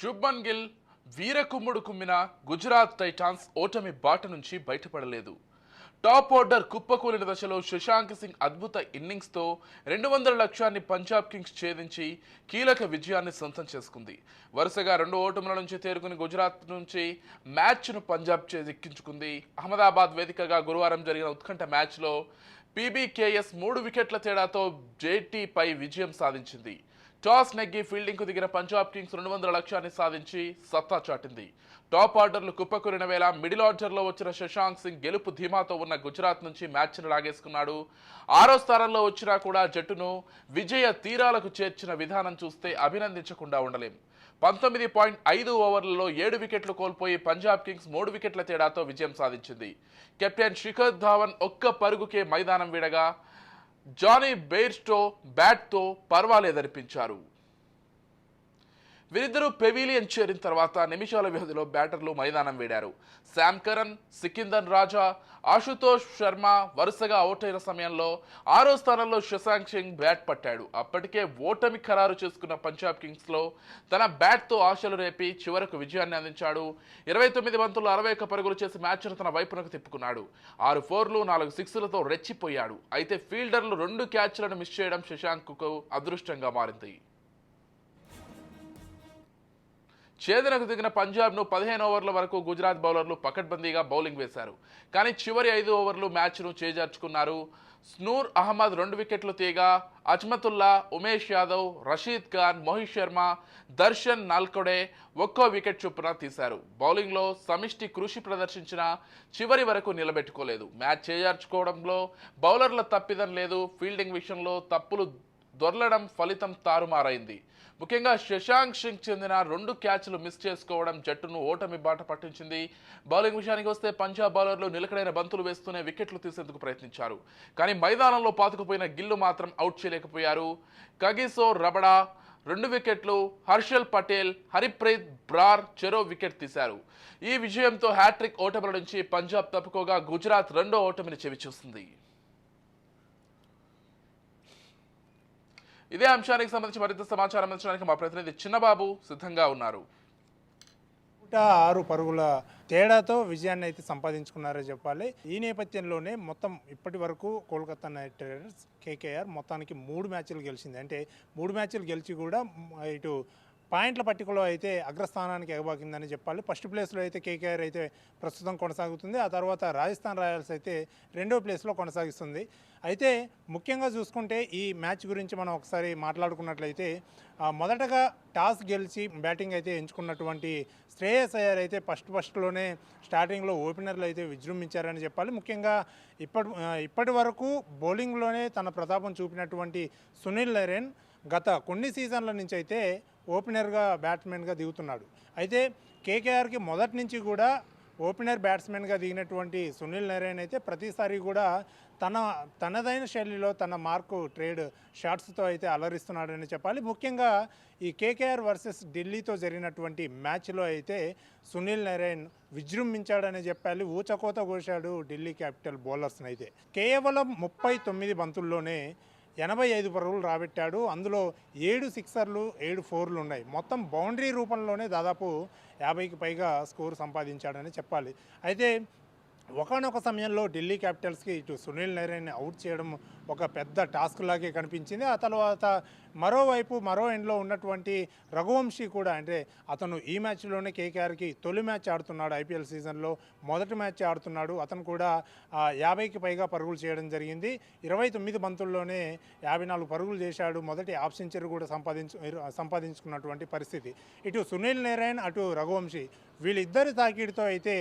శుభ్మన్ గిల్ వీరకుమ్ముడు కుమ్మిన గుజరాత్ టైటాన్స్ ఓటమి బాట నుంచి బయటపడలేదు. టాప్ ఆర్డర్ కుప్పకూలిన దశలో శశాంక్ సింగ్ అద్భుత ఇన్నింగ్స్తో రెండు వందల లక్ష్యాన్ని పంజాబ్ కింగ్స్ ఛేదించి కీలక విజయాన్ని సొంతం చేసుకుంది. వరుసగా రెండు ఓటముల నుంచి తేరుకుని గుజరాత్ నుంచి మ్యాచ్ను పంజాబ్ చేజిక్కించుకుంది అహ్మదాబాద్ వేదికగా గురువారం జరిగిన ఉత్కంఠ మ్యాచ్లో పీబీకేఎస్ మూడు వికెట్ల తేడాతో జేటీపై విజయం సాధించింది. టాస్ నెగ్గి ఫీల్డింగ్కు దిగిన పంజాబ్ కింగ్స్ రెండు వందల లక్ష్యాన్ని సాధించి సత్తా చాటింది. టాప్ ఆర్డర్లు కుప్పకూరిన వేళ మిడిల్ ఆర్డర్లో వచ్చిన శశాంక్ సింగ్ గెలుపు ధీమాతో ఉన్న గుజరాత్ నుంచి మ్యాచ్ను లాగేసుకున్నాడు. ఆరో స్థానంలో వచ్చినా కూడా జట్టును విజయ తీరాలకు చేర్చిన విధానం చూస్తే అభినందించకుండా ఉండలేం. పంతొమ్మిది పాయింట్ ఐదు ఓవర్లలో ఏడు వికెట్లు కోల్పోయి పంజాబ్ కింగ్స్ మూడు వికెట్ల తేడాతో విజయం సాధించింది. కెప్టెన్ శిఖర్ ధావన్ ఒక్క పరుగుకే మైదానం వీడగా జానీ బెయిర్స్టో బ్యాట్తో పర్వాలేదనిపించారు. వీరిద్దరూ పెవీలియన్ చేరిన తర్వాత నిమిషాల వ్యవధిలో బ్యాటర్లు మైదానం వేడారు. శామ్ కరణ్ సికిందర్ రాజా ఆశుతోష్ శర్మ వరుసగా అవుట్ అయిన సమయంలో ఆరో స్థానంలో శశాంక్ సింగ్ బ్యాట్ పట్టాడు. అప్పటికే ఓటమి ఖరారు చేసుకున్న పంజాబ్ కింగ్స్లో తన బ్యాట్తో ఆశలు రేపి చివరకు విజయాన్ని అందించాడు. ఇరవై తొమ్మిది బంతుల్లో అరవై ఒక్క పరుగులు చేసి మ్యాచ్ను తన వైపునకు తిప్పుకున్నాడు. ఆరు ఫోర్లు నాలుగు సిక్స్లతో రెచ్చిపోయాడు. అయితే ఫీల్డర్లు రెండు క్యాచ్లను మిస్ చేయడం శశాంక్కు అదృష్టంగా మారింది. చేదనకు దిగిన పంజాబ్ను పదిహేను ఓవర్ల వరకు గుజరాత్ బౌలర్లు పకడ్బందీగా బౌలింగ్ వేశారు. కానీ చివరి ఐదు ఓవర్లు మ్యాచ్ను చేజార్చుకున్నారు. స్నూర్ అహ్మద్ రెండు వికెట్లు తీయగా అజ్మతుల్లా ఉమేష్ యాదవ్ రషీద్ ఖాన్ మోహిత్ శర్మ దర్శన్ నాల్కొడే ఒక్కో వికెట్ చొప్పున తీశారు. బౌలింగ్లో సమిష్టి కృషి ప్రదర్శించిన చివరి వరకు నిలబెట్టుకోలేదు. మ్యాచ్ చేజార్చుకోవడంలో బౌలర్ల తప్పిదం లేదు. ఫీల్డింగ్ విషయంలో తప్పులు దొర్లడం ఫలితం తారుమారైంది. ముఖ్యంగా శశాంక్ సింగ్ చెందిన రెండు క్యాచ్లు మిస్ చేసుకోవడం జట్టును ఓటమి బాట పట్టించింది. బౌలింగ్ విషయానికి వస్తే పంజాబ్ బౌలర్లు నిలకడైన బంతులు వేస్తూనే వికెట్లు తీసేందుకు ప్రయత్నించారు. కానీ మైదానంలో పాతుకుపోయిన గిల్లు మాత్రం అవుట్ చేయలేకపోయారు. కగిసో రబడా రెండు వికెట్లు హర్షల్ పటేల్ హరిప్రీత్ బ్రార్ చెరో వికెట్ తీశారు. ఈ విజయంతో హ్యాట్రిక్ ఓటముల నుంచి పంజాబ్ తప్పుకోగా గుజరాత్ రెండో ఓటమిని చెవిచూస్తుంది ఇదే అంశానికి సంబంధించి మరింత సమాచారం అందించడానికి మా ప్రతినిధి చిన్నబాబు సిద్ధంగా ఉన్నారు. ఆరు పరుగుల తేడాతో విజయాన్ని అయితే సంపాదించుకున్నారో చెప్పాలి. ఈ నేపథ్యంలోనే మొత్తం ఇప్పటి వరకు కోల్కతా నైట్ రైడర్స్ కేకేఆర్ మొత్తానికి మూడు మ్యాచ్లు గెలిచింది. అంటే మూడు మ్యాచ్లు గెలిచి కూడా ఇటు పాయింట్ల పట్టికలో అయితే అగ్రస్థానానికి ఎగబాకిందని చెప్పాలి. ఫస్ట్ ప్లేస్లో అయితే కేకేఆర్ అయితే ప్రస్తుతం కొనసాగుతుంది. ఆ తర్వాత రాజస్థాన్ రాయల్స్ అయితే రెండో ప్లేస్లో కొనసాగిస్తుంది. అయితే ముఖ్యంగా చూసుకుంటే ఈ మ్యాచ్ గురించి మనం ఒకసారి మాట్లాడుకున్నట్లయితే మొదటగా టాస్ గెలిచి బ్యాటింగ్ అయితే ఎంచుకున్నటువంటి శ్రేయస్ అయ్యర్ అయితే ఫస్ట్ ఫస్ట్లోనే స్టార్టింగ్లో ఓపెనర్లు అయితే విజృంభించారని చెప్పాలి. ముఖ్యంగా ఇప్పటి ఇప్పటి వరకు బౌలింగ్లోనే తన ప్రతాపం చూపినటువంటి సునీల్ నరేన్ గత కొన్ని సీజన్ల నుంచి అయితే ఓపెనర్గా బ్యాట్స్మెన్గా దిగుతున్నాడు. అయితే కేకేఆర్కి మొదటి నుంచి కూడా ఓపెనర్ బ్యాట్స్మెన్గా దిగినటువంటి సునీల్ నరేన్ అయితే ప్రతిసారి కూడా తన తనదైన శైలిలో తన మార్కు ట్రేడ్ షాట్స్తో అయితే అలరిస్తున్నాడని చెప్పాలి. ముఖ్యంగా ఈ కేకేఆర్ వర్సెస్ ఢిల్లీతో జరిగినటువంటి మ్యాచ్లో అయితే సునీల్ నరేన్ విజృంభించాడని చెప్పాలి. ఊచకోత కోశాడు ఢిల్లీ క్యాపిటల్ బౌలర్స్ని అయితే కేవలం ముప్పై తొమ్మిది బంతుల్లోనే ఎనభై ఐదు పరుగులు రాబెట్టాడు. అందులో ఏడు సిక్సర్లు ఏడు ఫోర్లు ఉన్నాయి. మొత్తం బౌండరీ రూపంలోనే దాదాపు యాభైకి పైగా స్కోర్ సంపాదించాడని చెప్పాలి. అయితే ఒకనొక సమయంలో ఢిల్లీ క్యాపిటల్స్కి ఇటు సునీల్ నరేన్ అవుట్ చేయడం ఒక పెద్ద టాస్క్ లాగే కనిపించింది. ఆ తర్వాత మరోవైపు మరో ఎండ్లో ఉన్నటువంటి రఘువంశీ కూడా అంటే అతను ఈ మ్యాచ్లోనే కేకేఆర్కి తొలి మ్యాచ్ ఆడుతున్నాడు ఐపీఎల్ సీజన్లో. మొదటి మ్యాచ్ ఆడుతున్నాడు. అతను కూడా యాభైకి పైగా పరుగులు చేయడం జరిగింది. ఇరవై తొమ్మిది బంతుల్లోనే యాభై నాలుగు పరుగులు చేశాడు. మొదటి హాఫ్ సెంచరీ కూడా సంపాదించు సంపాదించుకున్నటువంటి పరిస్థితి. ఇటు సునీల్ నారాయణ్ అటు రఘువంశీ వీళ్ళిద్దరి తాకిడితో అయితే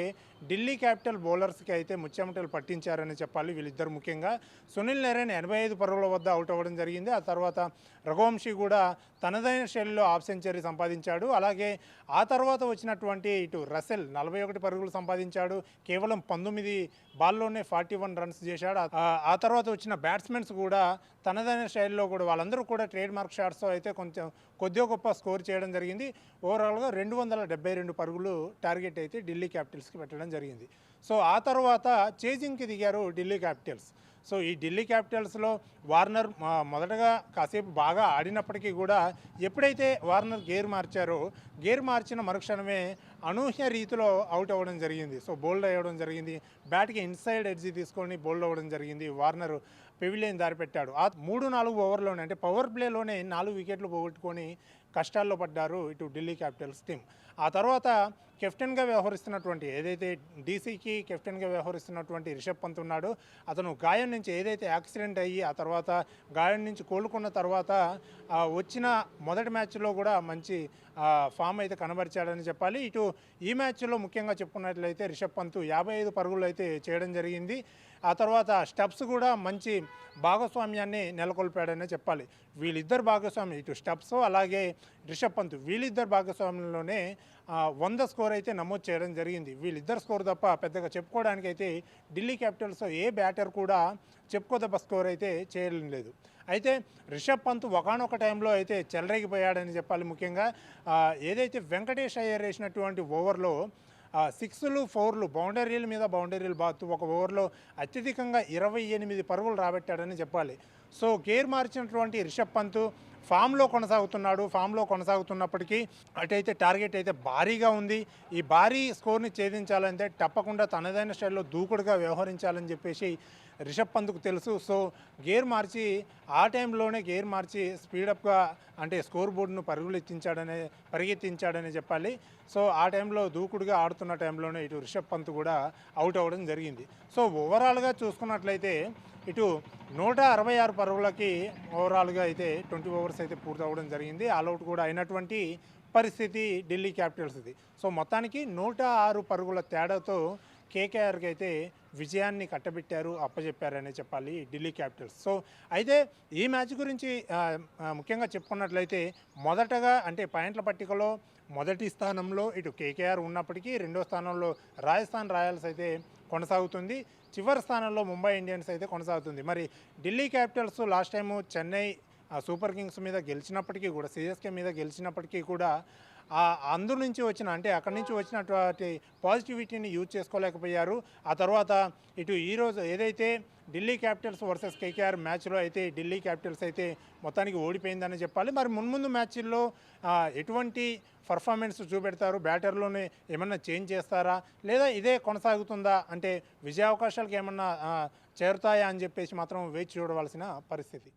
ఢిల్లీ క్యాపిటల్ బౌలర్స్కి అయితే ముచ్చెమటలు పట్టించారని చెప్పాలి వీళ్ళిద్దరు ముఖ్యంగా. సునీల్ నారాయణ్ ఎనభై ఐదు పరుగుల వద్ద అవుట్ అవ్వడం జరిగింది. ఆ తర్వాత రఘువంశీ కూడా తనదైన శైలిలో హాఫ్ సెంచరీ సంపాదించాడు. అలాగే ఆ తర్వాత వచ్చినటువంటి ఇటు రసెల్ నలభై ఒకటి పరుగులు సంపాదించాడు. కేవలం పంతొమ్మిది బాల్లోనే ఫార్టీ వన్ రన్స్ చేశాడు. ఆ- తర్వాత వచ్చిన బ్యాట్స్మెన్స్ కూడా తనదైన శైలిలో కూడా వాళ్ళందరూ కూడా ట్రేడ్ మార్క్ షాట్స్తో అయితే కొంచెం కొద్దిగా గొప్ప స్కోర్ చేయడం జరిగింది. ఓవరాల్గా రెండు వందల డెబ్బై రెండు పరుగులు టార్గెట్ అయితే ఢిల్లీ క్యాపిటల్స్కి పెట్టడం జరిగింది. సో ఆ తర్వాత చేజింగ్కి దిగారు ఢిల్లీ క్యాపిటల్స్. సో ఈ ఢిల్లీ క్యాపిటల్స్లో వార్నర్ మొదటగా కాసేపు బాగా ఆడినప్పటికీ కూడా ఎప్పుడైతే వార్నర్ గేర్ మార్చారో గేర్ మార్చిన మరుక్షణమే అనూహ్య రీతిలో అవుట్ అవ్వడం జరిగింది. సో బోల్డ్ అవ్వడం జరిగింది. బ్యాట్కి ఇన్సైడ్ ఎడ్జి తీసుకొని బోల్డ్ అవ్వడం జరిగింది. వార్నర్ పెవిలియన్ దారి పెట్టాడు ఆ మూడు నాలుగు ఓవర్లోనే అంటే పవర్ ప్లేలోనే నాలుగు వికెట్లు పోగొట్టుకొని కష్టాల్లో పడ్డారు ఇటు ఢిల్లీ క్యాపిటల్స్ టీం ఆ తర్వాత కెప్టెన్గా వ్యవహరిస్తున్నటువంటి ఏదైతే డీసీకి కెప్టెన్గా వ్యవహరిస్తున్నటువంటి రిషబ్ పంత్ ఉన్నాడు అతను గాయం నుంచి ఏదైతే యాక్సిడెంట్ అయ్యి ఆ తర్వాత గాయం నుంచి కోలుకున్న తర్వాత వచ్చిన మొదటి మ్యాచ్లో కూడా మంచి ఫామ్ అయితే కనబరిచాడని చెప్పాలి. ఇటు ఈ మ్యాచ్లో ముఖ్యంగా చెప్పుకున్నట్లయితే రిషబ్ పంత్ యాభై ఐదు పరుగులు అయితే చేయడం జరిగింది. ఆ తర్వాత స్టెప్స్ కూడా మంచి భాగస్వామ్యాన్ని నెలకొల్పాడనే చెప్పాలి. వీళ్ళిద్దరు భాగస్వామి ఇటు స్టెప్స్ అలాగే రిషబ్ పంత్ వీళ్ళిద్దరు భాగస్వామ్యంలోనే వంద స్కోర్ అయితే నమోదు చేయడం జరిగింది. వీళ్ళిద్దరు స్కోర్ తప్ప పెద్దగా చెప్పుకోవడానికి అయితే ఢిల్లీ క్యాపిటల్స్ ఏ బ్యాటర్ కూడా చెప్పుకోదప్ప స్కోర్ అయితే చేయడం లేదు. అయితే రిషబ్ పంత్ ఒకనొక టైంలో అయితే చెలరేగిపోయాడని చెప్పాలి ముఖ్యంగా. ఏదైతే వెంకటేష్ అయ్యర్ వేసినటువంటి ఓవర్లో సిక్స్లు ఫోర్లు బౌండరీల మీద బౌండరీలు బాతు ఒక ఓవర్లో అత్యధికంగా ఇరవై ఎనిమిది పరుగులు రాబట్టాడని చెప్పాలి. సో గేర్ మార్చినటువంటి రిషబ్ పంత్ ఫామ్లో కొనసాగుతున్నాడు. ఫామ్లో కొనసాగుతున్నప్పటికీ అటైతే టార్గెట్ అయితే భారీగా ఉంది. ఈ భారీ స్కోర్ని ఛేదించాలంటే తప్పకుండా తనదైన స్టైల్లో దూకుడుగా వ్యవహరించాలని చెప్పేసి రిషబ్ పంత్కు తెలుసు. సో గేర్ మార్చి ఆ టైంలోనే గేర్ మార్చి స్పీడప్గా అంటే స్కోర్ బోర్డును పరుగులు ఎత్తించాడనే పరిగెత్తించాడని చెప్పాలి. సో ఆ టైంలో దూకుడుగా ఆడుతున్న టైంలోనే ఇటు రిషబ్ పంత్ కూడా అవుట్ అవ్వడం జరిగింది. సో ఓవరాల్గా చూసుకున్నట్లయితే ఇటు నూట అరవై ఆరు పరుగులకి ఓవరాల్గా అయితే ట్వంటీ ఓవర్స్ అయితే పూర్తి అవ్వడం జరిగింది. ఆల్అవుట్ కూడా అయినటువంటి పరిస్థితి ఢిల్లీ క్యాపిటల్స్ది. సో మొత్తానికి నూట ఆరు పరుగుల తేడాతో కేకేఆర్కి అయితే విజయాన్ని కట్టబెట్టారు అప్పచెప్పారనే చెప్పాలి ఢిల్లీ క్యాపిటల్స్. సో అయితే ఈ మ్యాచ్ గురించి ముఖ్యంగా చెప్పుకున్నట్లయితే మొదటగా అంటే పాయింట్ల పట్టికలో మొదటి స్థానంలో ఇటు కేకేఆర్ ఉన్నప్పటికీ రెండో స్థానంలో రాజస్థాన్ రాయల్స్ అయితే కొనసాగుతుంది. చివరి స్థానంలో ముంబై ఇండియన్స్ అయితే కొనసాగుతుంది. మరి Delhi Capitals last time Chennai Super Kings మీద గెలిచినప్పటికీ కూడా సిఎస్కే మీద గెలిచినప్పటికీ కూడా ఆ అందు నుంచి వచ్చిన అంటే అక్కడి నుంచి వచ్చినటువంటి పాజిటివిటీని యూజ్ చేసుకోలేకపోయారు. ఆ తర్వాత ఇటు ఈరోజు ఏదైతే ఢిల్లీ క్యాపిటల్స్ వర్సెస్ కేకేఆర్ మ్యాచ్లో అయితే ఢిల్లీ క్యాపిటల్స్ అయితే మొత్తానికి ఓడిపోయిందని చెప్పాలి. మరి మున్ముందు మ్యాచ్ల్లో ఎటువంటి పర్ఫార్మెన్స్ చూపెడతారు? బ్యాటర్లోనే ఏమన్నా చేంజ్ చేస్తారా? లేదా ఇదే కొనసాగుతుందా? అంటే విజయావకాశాలకు ఏమన్నా చేరుతాయా అని చెప్పేసి మాత్రం వేచి చూడవలసిన పరిస్థితి.